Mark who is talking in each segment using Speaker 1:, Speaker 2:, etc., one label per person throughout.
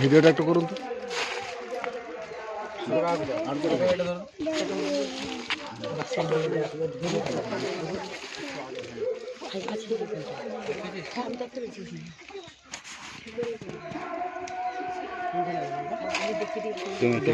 Speaker 1: ভিডিওটা একটু করুন তো।
Speaker 2: তুমি একটু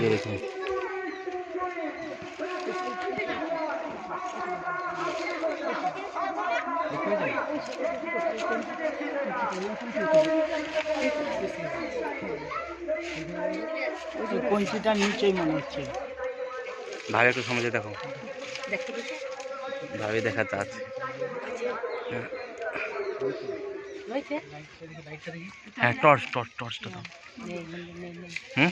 Speaker 3: কঞ্চিটা নিচেই মনে হচ্ছে
Speaker 2: ভাবে একটু সমাজে দেখো ভাবে দেখা যাচ্ছে হ্যাঁ টর্চ টর্চ টর্চটা দাও হুম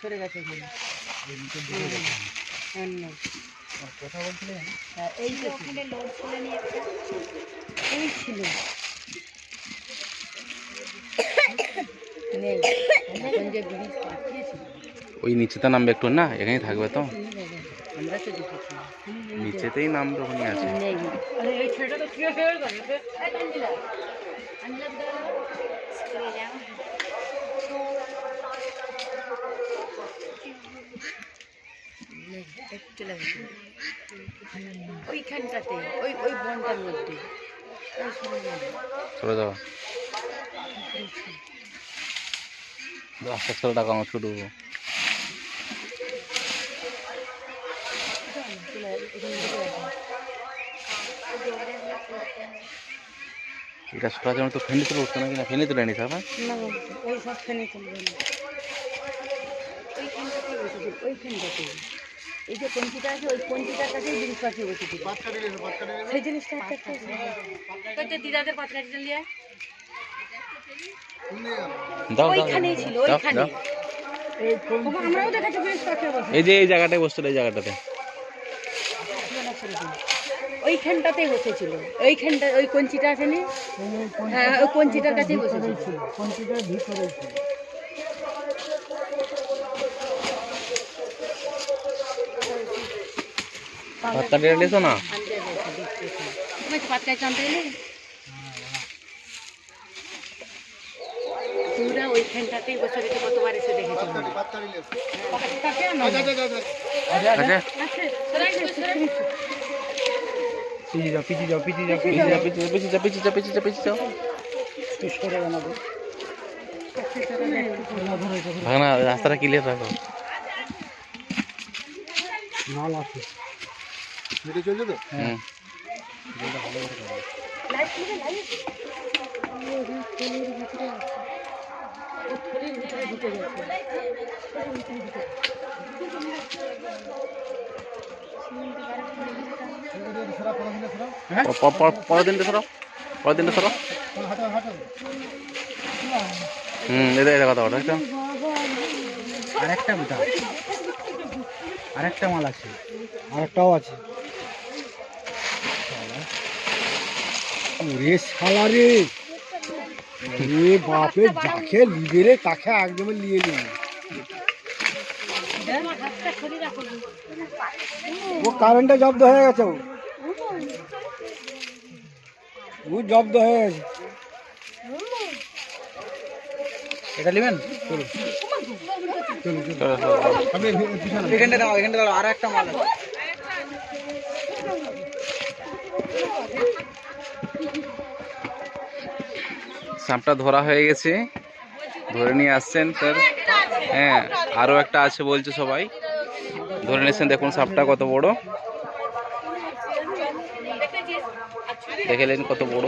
Speaker 3: সরে গেছে কথা বলছিলেন হ্যাঁ, এই যে ওখানে লোড ছিল নিয়ে এই ছিল।
Speaker 2: ওই নিচেতে নামবে একটু না? এখানেই থাকবে তো? নিচেতেই নামবে ওখানে আছে।
Speaker 3: চলে গেছে ওইখানটাতে ওই ওই বনটার মধ্যে।
Speaker 2: চলে যাও টাকা আমার শুরু এটা সরার জন্য তো ফেনি তুলে উঠতো নাকি না? ফেনি তুলে নিতে হবে
Speaker 3: না ওই সব ফেনে তুলবে না। ওইখানটাতেই ওইখানটাতে। এই যে পঞ্চিটা আছে ওই পঞ্চিটার কাছেই জিনিস পাঠিয়ে বসেছিল সেই জিনিসটা একটা একটা তো দিদাদের পাতলা টিটা লিয়ে
Speaker 2: দাও দাও
Speaker 3: ওইখানেই ছিল ওইখানে
Speaker 2: দাও।
Speaker 3: আমরাও দেখাচ্ছি জিনিস পাঠিয়ে বসে
Speaker 2: এই যে এই জায়গাটায় বসছিল এই জায়গাটাতে।
Speaker 3: ওইখানটাতেই বসেছিল। ওইখানটা ওই কঞ্চিটা আছে নি? হ্যাঁ ওই কঞ্চিটার কাছেই বসেছিল।
Speaker 1: কম্পিউটার ভিতরে ছিল।
Speaker 2: না?
Speaker 3: তুমি পাতলা চানতে এলে তোমরা ওইখানটাতেই বসে রেখে কতবার এসে দেখেছ
Speaker 1: পিছিয়ে যাও
Speaker 2: রাস্তাটা ক্লিয়ার রাখো।
Speaker 1: নাল আছে। ভিডিও চলছে তো?
Speaker 2: হুম এটা এটা কথা বলো একটা।
Speaker 1: আরেকটা মাল আছে। আরেকটাও আছে। ওরে শালা রে। রে বাপে যাকে লিবে রে তাকে একদম নিয়ে নিবি। ও কারেন্টে জব্দ হয়ে গেছে ও। ও জব্দ হয়ে গেছে। এটা নেবেন? চলুন। চলুন চলুন। এখানটা দাও এখানটা দাও আর একটা মাল আছে।
Speaker 2: সাপটা ধরা হয়ে গেছে। ধরে নিয়ে আসছেন স্যার। হ্যাঁ আরও একটা আছে বলছে সবাই। ধরে নিয়েছেন, দেখুন সাপটা কত বড়। দেখেলেন কত বড়।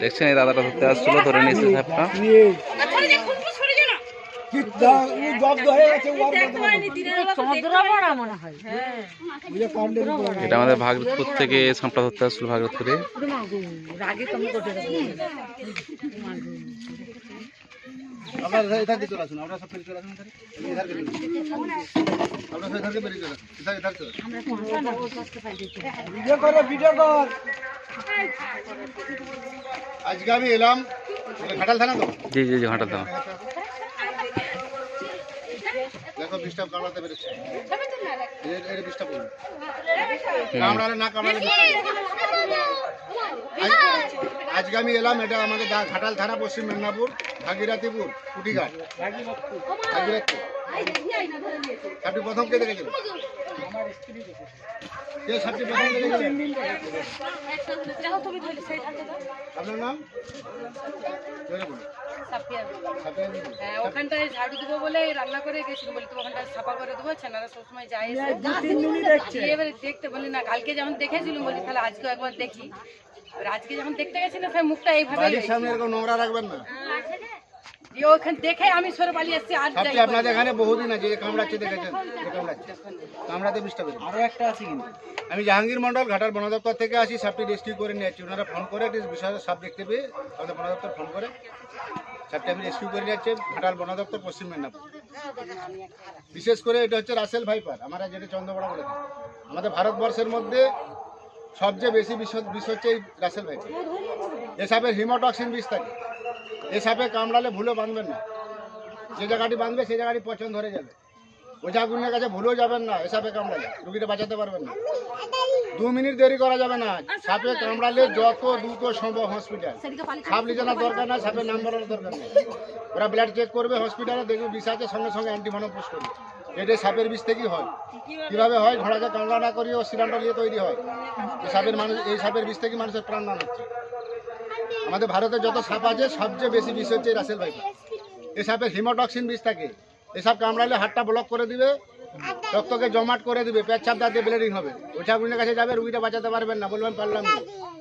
Speaker 2: দেখছেন এই দাদাটা ধরতে আসছিল, ধরে নিয়েছে সাপটা। এটা আমাদের ভাগরতপুর থেকে সাঁপটা ধরতে আসছিল ভাগরতপুরে
Speaker 1: আজকে আমি এলাম ঘাটাল থানা তো।
Speaker 2: জি জি ঘাটাল থানা।
Speaker 1: দেখো ডিস্টার্ব কামড়াতে পেরেছে। এটা করবে কামড়ালে না কামড়ালে আজকে আমি এলাম এটা আমাদের ঘাটাল থানা পশ্চিম মেদিনীপুর ভাগিরাতিপুর কুটিঘাট। ভাগীরথী। আপনি প্রথম কে দেখেছিলেন কে প্রথম আপনার নাম।
Speaker 3: হ্যাঁ, ওখানটায় ঝাড়ু দেবো বলে রান্না করে গেছিল বলি তো ওখানটায় করে দেবো ছেনারা সবসময় যায় এবারে দেখতে বলি না কালকে যখন দেখেছিলাম বলি তাহলে আজকে একবার দেখি। এবার আজকে যখন দেখতে গেছি না মুখটা এইভাবে
Speaker 1: বাড়ির সামনে এরকম নোংরা রাখবেন না।
Speaker 3: দিয়ে ওখানে দেখে আমি সরে পালিয়ে এসেছি আর
Speaker 1: সাপটি
Speaker 3: যাই
Speaker 1: আপনাদের এখানে বহুদিন আছে যে কামড়াচ্ছে দেখেছেন যে কামড়াচ্ছে। কামড়াতে বিষ্ঠা পেরেছে
Speaker 4: আরও একটা আছে কিন্তু।
Speaker 1: আমি জাহাঙ্গীর মন্ডল ঘাটাল বন দপ্তর থেকে আসি সাপটি রেস্কিউ করে নিয়ে যাচ্ছি ওনারা ফোন করে একটি বিষয় সাপ দেখতে পেয়ে আমাদের বন দপ্তর ফোন করে। সাপটি আমি রেস্কিউ করে নিয়ে যাচ্ছি ঘাটাল বন দপ্তর পশ্চিম মেদিনীপুর। বিশেষ করে এটা হচ্ছে রাসেল ভাইপার আমরা যেটা চন্দ্রবড়া বলে আমাদের ভারতবর্ষের মধ্যে সবচেয়ে বেশি বিষ বিষ হচ্ছে এই রাসেল ভাইপার। এ সাপের হিমোটক্সিন বিষ থাকে। এ সাপে কামড়ালে ভুলে বাঁধবেন না। যে জায়গাটি বাঁধবে, সেই জায়গাটি পছন্দ ধরে যাবে। ওঝা গুনের কাছে ভুলেও যাবেন না এসাপে কামড়ালে। রুগীটা বাঁচাতে পারবেন না। দু মিনিট দেরি করা যাবে না। সাপে কামড়ালে যত দ্রুত সম্ভব হসপিটাল। সাপ নিয়ে জানার দরকার না সাপের নাম বলার দরকার নেই। ওরা ব্লাড চেক করবে হসপিটালে, দেখবে বিষ আছে, সঙ্গে সঙ্গে অ্যান্টিভেনম পুশ করবে। এটা সাপের বিষ থেকেই হয়। কীভাবে হয়? ঘোড়াকে কামড়া না করিয়ে ও সিলিন্ডার নিয়ে তৈরি হয়। এই সাপের মানুষ এই সাপের বিষ থেকে মানুষের প্রাণদান হচ্ছে আমাদের ভারতে যত সাপ আছে সবচেয়ে বেশি বিষ হচ্ছে এই রাসেল ভাইপার এই সাপের হিমোটক্সিন বিষ থাকে। এসব কামড়ালে হাতটা ব্লক করে দিবে রক্তকে জমাট করে দিবে পেচ্ছাপ দাঁত দিয়ে ব্লিডিং হবে। গুলির কাছে যাবে রুগীটা বাঁচাতে পারবেন না। বলবেন পারলাম না।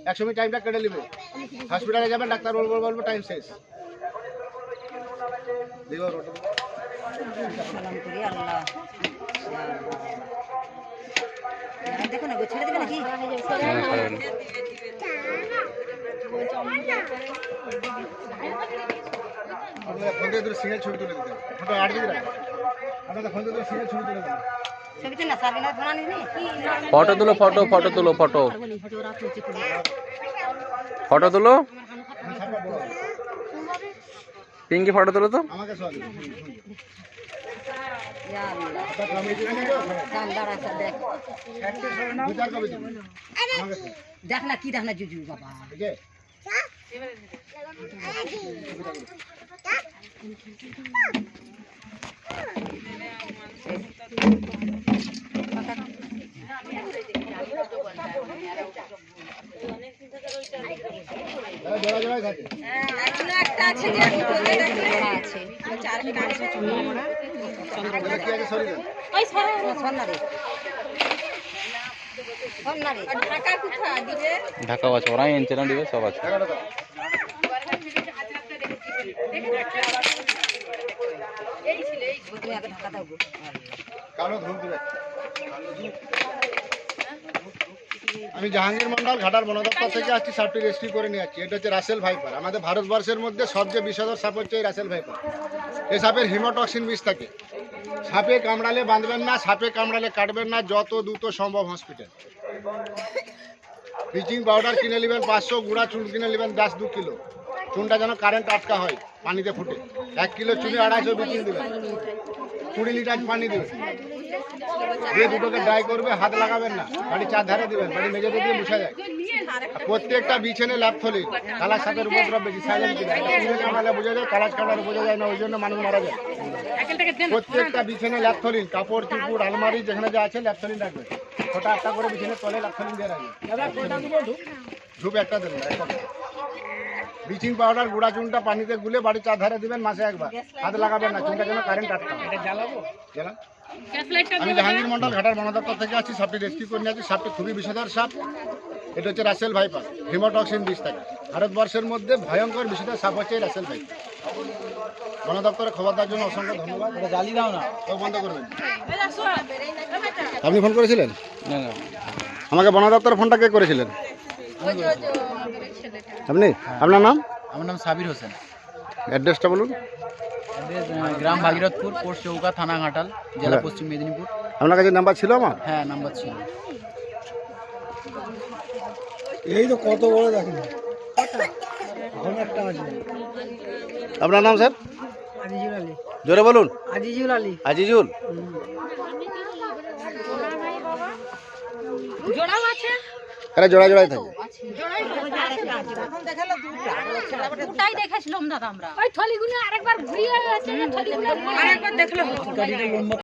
Speaker 1: একশো মিনিট টাইমটা কেটে নেবে। হসপিটালে যাবেন ডাক্তার বলব বলব টাইম শেষ।
Speaker 5: দেখো না গো ছেড়ে দেবে নাকি?
Speaker 2: হ্যাঁ, ছাড়বেন।
Speaker 1: আপনারা ফোন দিয়ে সিঙ্গেল ছবি তুলে দিতে। ফটো আট দিকে ফোন দিয়ে সিঙ্গেল ছবি তুলে
Speaker 2: ফটো তুলো ফটো ফটো তুলো ফটো। ফটো তুলো। পিঙ্কি ফটো তুলো তো?
Speaker 5: দেখ। না কি দেখ না জুজু বাবা।
Speaker 1: আছে তারা জোড়া জোড়াই থাকে ওটা কি আছে সরি দেন
Speaker 5: সন্না রে সন্না রে
Speaker 2: ঢাকাও আছে ওরাই এনচেনা দিবে সব আছে।
Speaker 1: আমি জাহাঙ্গীর মন্ডল ঘাটার বন দপ্তর থেকে আসছি সাপটি রেস্কিউ করে নিয়ে যাচ্ছি এটা হচ্ছে রাসেল ভাইপার। আমাদের ভারতবর্ষের মধ্যে সবচেয়ে বিষধর সাপ হচ্ছে এই রাসেল ভাইপার। এই সাপের হিমোটক্সিন বিষ থাকে। সাপে কামড়ালে বাঁধবেন না সাপে কামড়ালে কাটবেন না যত দ্রুত সম্ভব হসপিটাল ব্লিচিং পাউডার কিনে নেবেন পাঁচশো গুঁড়া চুন কিনে নেবেন দশ দু কিলো। চুনটা যেন কারেন্ট আটকা হয় পানিতে ফুটে। এক কিলো চুনে আড়াইশো ব্লিচিং দেবেন। কুড়ি লিটার পানি দেবেন। দিয়ে দুটোকে ড্রাই করবে হাত লাগাবেন না। বাড়ি চার ধারে দিবেন বাড়ি মেঝেতে দিয়ে মুছা যায়। প্রত্যেকটা বিছানে ল্যাপথলি কালার সাপের উপদ্রব বেশি সাইলেন্ট কামড়ালে বোঝা যায় কালার কামড়ালে বোঝা যায় না ওই জন্য মানুষ মারা যায়। প্রত্যেকটা বিছানে ল্যাপথলিন কাপড় চুপুর আলমারি যেখানে যা আছে ল্যাপথলিন রাখবে। ছোটা একটা করে বিছানে তলে ল্যাপথলিন দিয়ে রাখবে ধূপ একটা দেবেন একটা দেবেন। ব্লিচিং পাউডার গুঁড়া চুনটা পানিতে গুলে বাড়ি চার ধারে দিবেন মাসে একবার। হাত লাগাবেন না চুনটা যেন কারেন্ট আটকা এটা জ্বালাবো? জ্বালান আমি জাহাঙ্গীর মন্ডল ঘাটার বন থেকে আছি সাপটি রেস্কিউ করে নিয়ে আছি। সাপটি খুবই বিষধর সাপ। এটা হচ্ছে রাসেল ভাইপার হিমোটক্সিন বিষ থাকে ভারতবর্ষের মধ্যে ভয়ঙ্কর বিষধর সাপ হচ্ছে রাসেল ভাইপার বন দপ্তরে খবর দেওয়ার জন্য অসংখ্য ধন্যবাদ।
Speaker 4: এটা জ্বালি দাও না।
Speaker 1: তো বন্ধ করবেন আপনি ফোন করেছিলেন?
Speaker 2: না না।
Speaker 1: আমাকে বন দপ্তরের ফোনটা কে করেছিলেন? আপনি? আপনার নাম?
Speaker 4: আমার নাম সাবির হোসেন।
Speaker 1: অ্যাড্রেসটা বলুন।
Speaker 4: গ্রাম ভাগীরথপুর পোস্ট চৌকা থানা ঘাটাল জেলা
Speaker 1: হ্যাঁ।
Speaker 4: পশ্চিম মেদিনীপুর।
Speaker 1: আপনার কাছে নাম্বার ছিল আমার?
Speaker 4: হ্যাঁ নাম্বার ছিল।
Speaker 6: এই তো কত বড় দেখেন।
Speaker 1: আপনার নাম স্যার?
Speaker 6: আজিজুল আলী।
Speaker 1: জোরে বলুন।
Speaker 6: আজিজুল আলী।
Speaker 1: আজিজুল।
Speaker 3: জোড়াও
Speaker 1: জোড়া জোড়াই থাকে।
Speaker 5: দেখেছিলাম দাদা আমরা।
Speaker 3: ওই থলিগুলো আরেকবার ঘুরিয়ে
Speaker 5: আরেকবার দেখলে
Speaker 4: গাড়িটা লম্বা